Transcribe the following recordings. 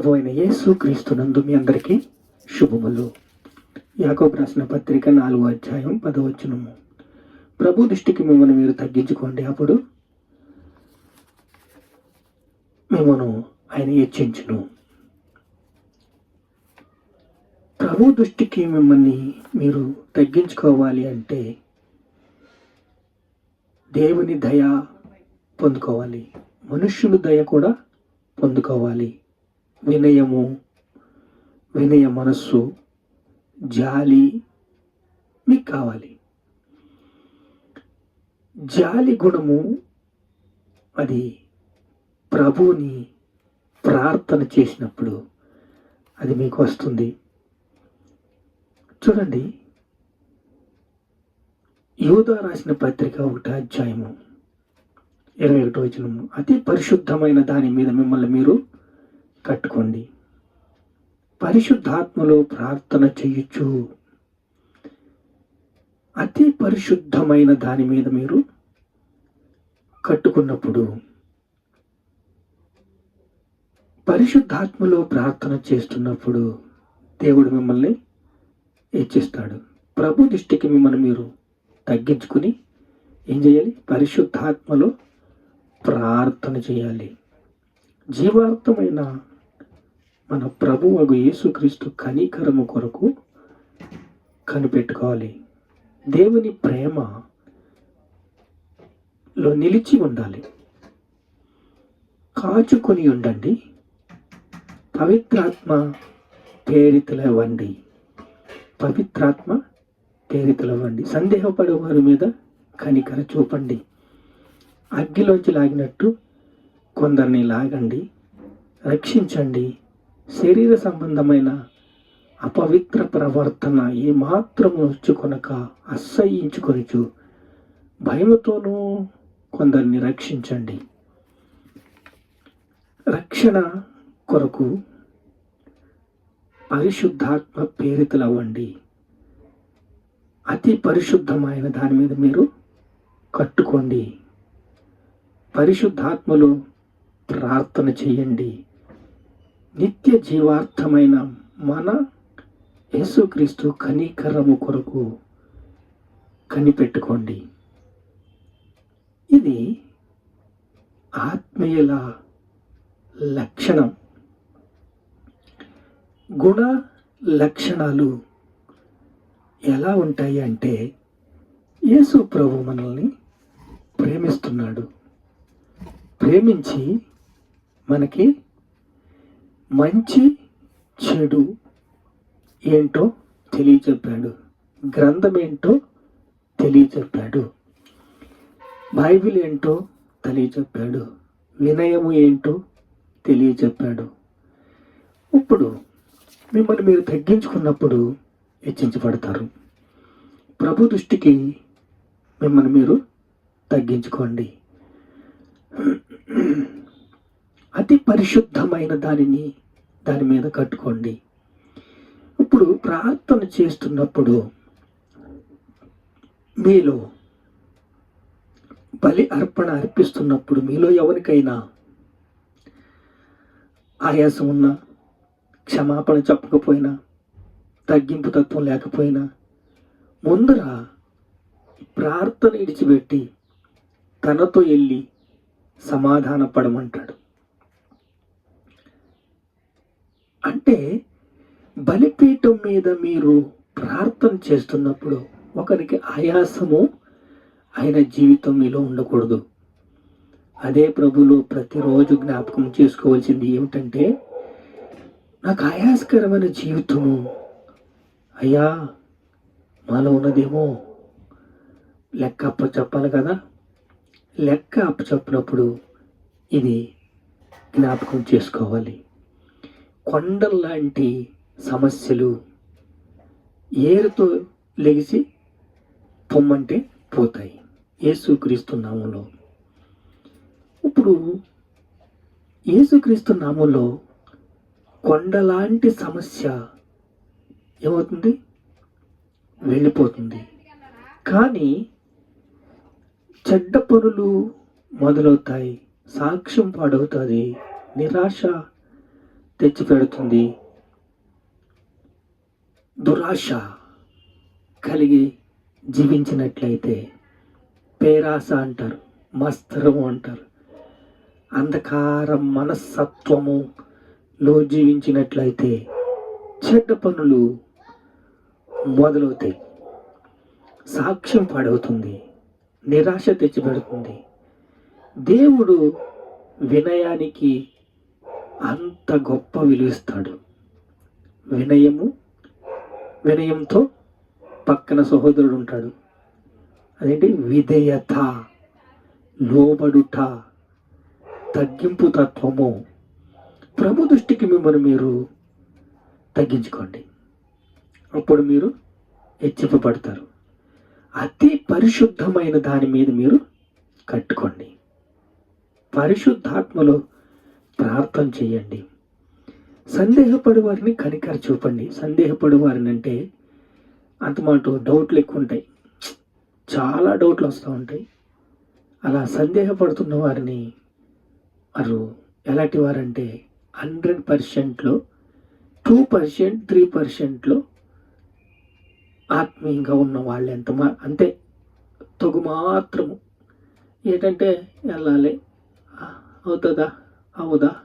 ప్రభు అయిన యేసు క్రీస్తునందు మీ అందరికీ శుభములు. యాకోబు రాసిన పత్రిక నాలుగో అధ్యాయం పదవచనము ప్రభు దృష్టికి మిమ్మల్ని మీరు తగ్గించుకోండి. అప్పుడు మిమ్మను ఆయన హెచ్చించును. ప్రభు దృష్టికి మిమ్మల్ని మీరు తగ్గించుకోవాలి అంటే దేవుని దయ పొందుకోవాలి. మనుష్యులు దయ కూడా పొందుకోవాలి. వినయము వినయ మనస్సు జాలి మీకు కావాలి. జాలి గుణము అది ప్రభువుని ప్రార్థన చేసినప్పుడు అది మీకు వస్తుంది. చూడండి యోధా రాసిన పత్రిక ఒకటి అధ్యాయము ఇరవై ఒకటో వచనము. అతి పరిశుద్ధమైన దాని మీద మిమ్మల్ని మీరు కట్టుకోండి. పరిశుద్ధాత్మలో ప్రార్థన చేయొచ్చు అతి పరిశుద్ధమైన దాని మీద మీరు కట్టుకున్నప్పుడు పరిశుద్ధాత్మలో ప్రార్థన చేస్తున్నప్పుడు దేవుడు మిమ్మల్ని హెచ్చిస్తాడు ప్రభు దృష్టికి మిమ్మల్ని మీరు తగ్గించుకుని ఏం చేయాలి? పరిశుద్ధాత్మలో ప్రార్థన చేయాలి. జీవార్థమైన మన ప్రభు అగు యేసుక్రీస్తు కనికరము కొరకు కనిపెట్టుకోవాలి. దేవుని ప్రేమ లో నిలిచి ఉండాలి. కాచుకొని ఉండండి. పవిత్రాత్మ ప్రేరితులవ్వండి. పవిత్రాత్మ ప్రేరితులవ్వండి. సందేహపడే వారి మీద కనికర చూపండి. అగ్గిలోంచి లాగినట్టు కొందరిని లాగండి. రక్షించండి. శరీర సంబంధమైన అపవిత్ర ప్రవర్తన ఏమాత్రము నొచ్చుకొనక అసహ్యించుకొనుచు భయముతోనూ కొందరిని రక్షించండి. రక్షణ కొరకు పరిశుద్ధాత్మ ప్రేరితులవ్వండి. అతి పరిశుద్ధమైన దాని మీద మీరు కట్టుకోండి. పరిశుద్ధాత్మలో ప్రార్థన చేయండి. నిత్య జీవార్థమైన మన యేసుక్రీస్తు కనీకరము కొరకు కనిపెట్టుకోండి. ఇది ఆత్మీయుల లక్షణం. గుణ లక్షణాలు ఎలా ఉంటాయి అంటే యేసు ప్రభు మనల్ని ప్రేమిస్తున్నాడు. ప్రేమించి మనకి మంచి చెడు ఏంటో తెలియచెప్పాడు. గ్రంథం ఏంటో తెలియచెప్పాడు. బైబిల్ ఏంటో తెలియచెప్పాడు. వినయము ఏంటో తెలియచెప్పాడు. ఇప్పుడు మిమ్మల్ని మీరు తగ్గించుకున్నప్పుడు హెచ్చించబడతారు. ప్రభు దృష్టికి మిమ్మల్ని మీరు తగ్గించుకోండి. అతి పరిశుద్ధమైన దానిని దాని మీద కట్టుకోండి. ఇప్పుడు ప్రార్థన చేస్తున్నప్పుడు మీలో బలి అర్పణ అర్పిస్తున్నప్పుడు మీలో ఎవరికైనా ఆయాసం ఉన్నా క్షమాపణ చెప్పకపోయినా తగ్గింపు తత్వం లేకపోయినా ముందర ప్రార్థన ఇడిచిపెట్టి తనతో వెళ్ళి సమాధాన అంటే బలిపీఠం మీద మీరు ప్రార్థన చేస్తున్నప్పుడు ఒకరికి ఆయాసము ఆయన జీవితం మీలో ఉండకూడదు. అదే ప్రభులు ప్రతిరోజు జ్ఞాపకం చేసుకోవాల్సింది ఏమిటంటే నాకు ఆయాసకరమైన జీవితము. అయ్యా మాలో ఉన్నదేమో లెక్క అప్ప చెప్పాలి కదా. లెక్క అప్ప చెప్పినప్పుడు ఇది జ్ఞాపకం చేసుకోవాలి. కొండల్లాంటి సమస్యలు ఏరుతో లెగిసి పొమ్మంటే పోతాయి. యేసుక్రీస్తు నామంలో. ఇప్పుడు యేసుక్రీస్తు నామంలో కొండలాంటి సమస్య ఏమవుతుంది? వెళ్ళిపోతుంది. కానీ చెడ్డ పనులు మొదలవుతాయి సాక్ష్యం పాడవుతుంది నిరాశ తెచ్చిపెడుతుంది. దురాశ కలిగి జీవించినట్లయితే పేరాస అంటారు మస్తరము అంటారు. అంధకార మనస్తత్వములో జీవించినట్లయితే చెడ్డ పనులు మొదలవుతాయి. సాక్ష్యం పాడవుతుంది నిరాశ తెచ్చిపెడుతుంది. దేవుడు వినయానికి అంత గొప్ప విలువిస్తాడు. వినయము వినయంతో పక్కన సహోదరుడు ఉంటాడు. అదేంటి? విధేయత లోబడుట తగ్గింపు తత్వము. ప్రభు దృష్టికి మిమ్మల్ని మీరు తగ్గించుకోండి. అప్పుడు మీరు హెచ్చింపబడతారు. అతి పరిశుద్ధమైన దాని మీద మీరు కట్టుకోండి. పరిశుద్ధాత్మలో ప్రార్థన చేయండి. సందేహపడి వారిని కనికర చూపండి. సందేహపడి వారిని అంటే అంతమాట డౌట్లు ఎక్కువ ఉంటాయి. చాలా డౌట్లు వస్తూ ఉంటాయి. అలా సందేహపడుతున్న వారిని వారు ఎలాంటి వారంటే హండ్రెడ్ పర్సెంట్లో టూ పర్సెంట్ త్రీ పర్సెంట్లో ఆత్మీయంగా ఉన్న వాళ్ళు ఎంత మా అంతే. తగు మాత్రము. ఏంటంటే వెళ్ళాలి. అవుతుందా? అవుదా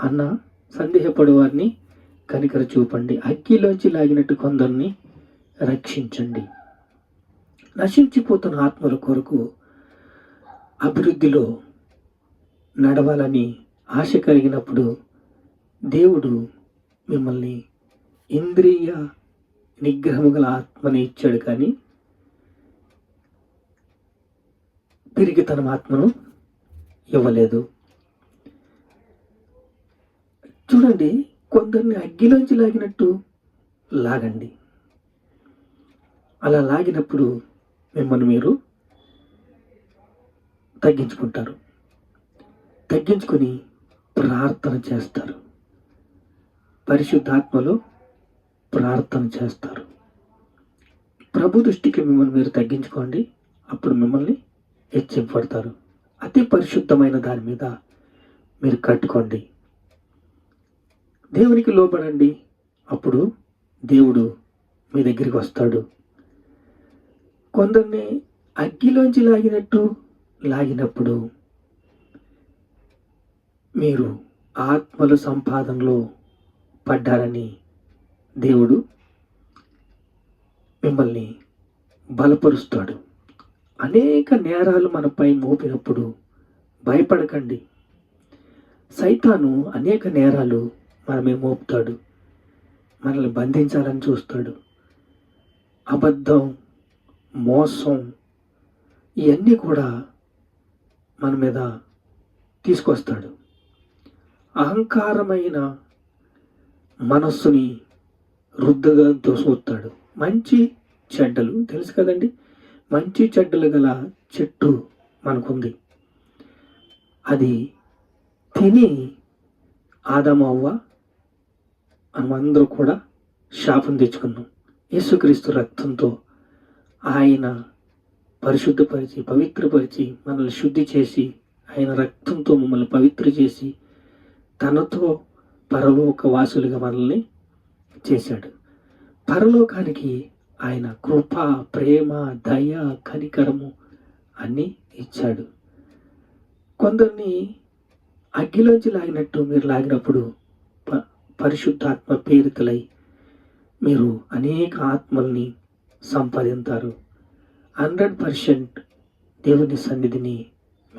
అన్న సందేహపడు వారిని కనికర చూపండి. అగ్గిలోంచి లాగినట్టు కొందరిని రక్షించండి. నశించిపోతున్న ఆత్మల కొరకు అభివృద్ధిలో నడవాలని ఆశ కలిగినప్పుడు దేవుడు మిమ్మల్ని ఇంద్రియ నిగ్రహము గల ఆత్మని ఇచ్చాడు కానీ పిరిగితనం ఆత్మను ఇవ్వలేదు. చూడండి కొందరిని అగ్గిలోంచి లాగినట్టు లాగండి. అలా లాగినప్పుడు మిమ్మల్ని మీరు తగ్గించుకుంటారు. తగ్గించుకొని ప్రార్థన చేస్తారు. పరిశుద్ధాత్మలో ప్రార్థన చేస్తారు. ప్రభు దృష్టికి మిమ్మల్ని మీరు తగ్గించుకోండి అప్పుడు మిమ్మల్ని హెచ్చింపడతారు అతి పరిశుద్ధమైన దాని మీద మీరు కట్టుకోండి. దేవునికి లోపడండి అప్పుడు దేవుడు మీ దగ్గరికి వస్తాడు. కొందరిని అగ్గిలోంచి లాగినట్టు లాగినప్పుడు మీరు ఆత్మల సంపాదనలో పడ్డారని దేవుడు మిమ్మల్ని బలపరుస్తాడు. అనేక నేరాలు మనపై మోపినప్పుడు భయపడకండి. సైతాను అనేక నేరాలు మనమే మోపుతాడు. మనల్ని బంధించాలని చూస్తాడు. అబద్ధం మోసం ఇవన్నీ కూడా మన మీద తీసుకొస్తాడు. అహంకారమైన మనస్సుని వృద్ధగా చూస్తాడు మంచి చెడ్డలు తెలుసు కదండి? మంచి చెడ్డలు గల చెట్టు మనకుంది. అది తిని ఆదమవ్వ మనమందరూ కూడా శాపం తెచ్చుకున్నాం. యేసుక్రీస్తు రక్తంతో ఆయన పరిశుద్ధపరిచి పవిత్రపరిచి మనల్ని శుద్ధి చేసి ఆయన రక్తంతో మమ్మల్ని పవిత్ర చేసి తనతో పరలోక వాసులుగా మనల్ని చేశాడు. పరలోకానికి ఆయన కృప ప్రేమ దయ కనికరము అన్నీ ఇచ్చాడు. కొందరిని అగ్గిలోంచి లాగినట్టు మీరు లాగినప్పుడు పరిశుద్ధాత్మ పేరితలై మీరు అనేక ఆత్మల్ని సంపాదింతారు. హండ్రెడ్ పర్సెంట్ దేవుని సన్నిధిని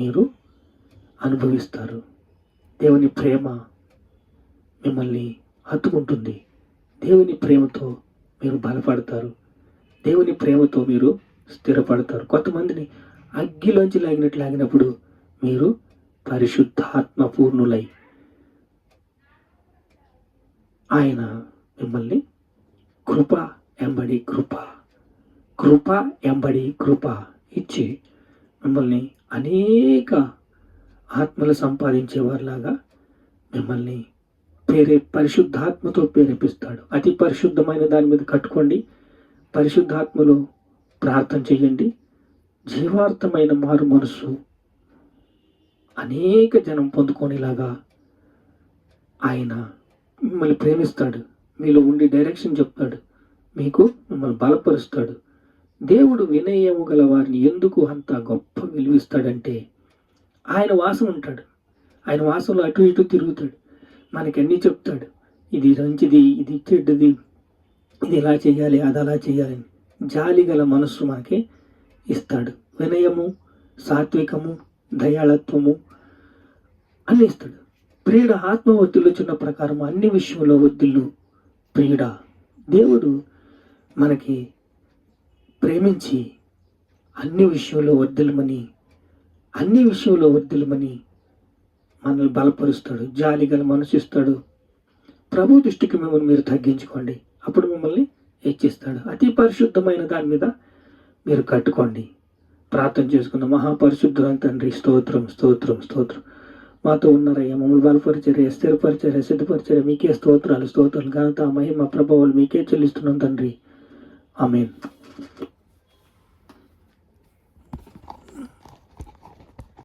మీరు అనుభవిస్తారు. దేవుని ప్రేమ మిమ్మల్ని హత్తుకుంటుంది. దేవుని ప్రేమతో మీరు బలపడతారు. దేవుని ప్రేమతో మీరు స్థిరపడతారు. కొంతమందిని అగ్గిలోంచి లాగినట్లు లాగినప్పుడు మీరు పరిశుద్ధాత్మ పూర్ణులై ఆయన మిమ్మల్ని కృప ఎంబడి కృప కృప ఎంబడి కృప ఇచ్చి మిమ్మల్ని అనేక ఆత్మలు సంపాదించేవారిలాగా మిమ్మల్ని పేరే పరిశుద్ధాత్మతో ప్రేరేపిస్తాడు. అతి పరిశుద్ధమైన దాని మీద కట్టుకోండి. పరిశుద్ధాత్మలో ప్రార్థన చేయండి. జీవార్థమైన మారు మనసు అనేక జనం పొందుకునేలాగా ఆయన మిమ్మల్ని ప్రేమిస్తాడు. మీలో ఉండి డైరెక్షన్ చెప్తాడు. మీకు మిమ్మల్ని బలపరుస్తాడు. దేవుడు వినయము గల వారిని ఎందుకు అంత గొప్ప విలువిస్తాడంటే ఆయన వాసం ఉంటాడు. ఆయన వాసంలో అటు ఇటు తిరుగుతాడు. మనకి అన్నీ చెప్తాడు. ఇది మంచిది ఇది చెడ్డది ఇది ఇలా చేయాలి అది అలా చేయాలని జాలి గల మనస్సు మనకి ఇస్తాడు. వినయము సాత్వికము దయాళత్వము అన్నీ ఇస్తాడు. ప్రియుడ ఆత్మ చిన్న ప్రకారం అన్ని విషయంలో ఒత్తిళ్ళు ప్రియుడ. దేవుడు మనకి ప్రేమించి అన్ని విషయంలో వద్దులమని అన్ని విషయంలో వద్దులమని మనల్ని బలపరుస్తాడు జాలి గల మనసు ఇస్తాడు. ప్రభు దృష్టికి మిమ్మల్ని మీరు తగ్గించుకోండి. అప్పుడు మిమ్మల్ని హెచ్చిస్తాడు. అతి పరిశుద్ధమైన దాని మీద మీరు కట్టుకోండి. ప్రార్థన చేసుకున్న మహాపరిశుద్ధులను తండ్రి స్తోత్రం స్తోత్రం స్తోత్రం. మాతో ఉన్నారయ్యా మమ్మల్ని బలపరిచారు స్థిరపరిచారు సిద్ధపరిచారు మీకే స్తోత్రాలు స్తోత్రాలు. ఘనత మహిమ ప్రభావాలు మీకే చెల్లిస్తున్నాం తండ్రి. ఆమెన్.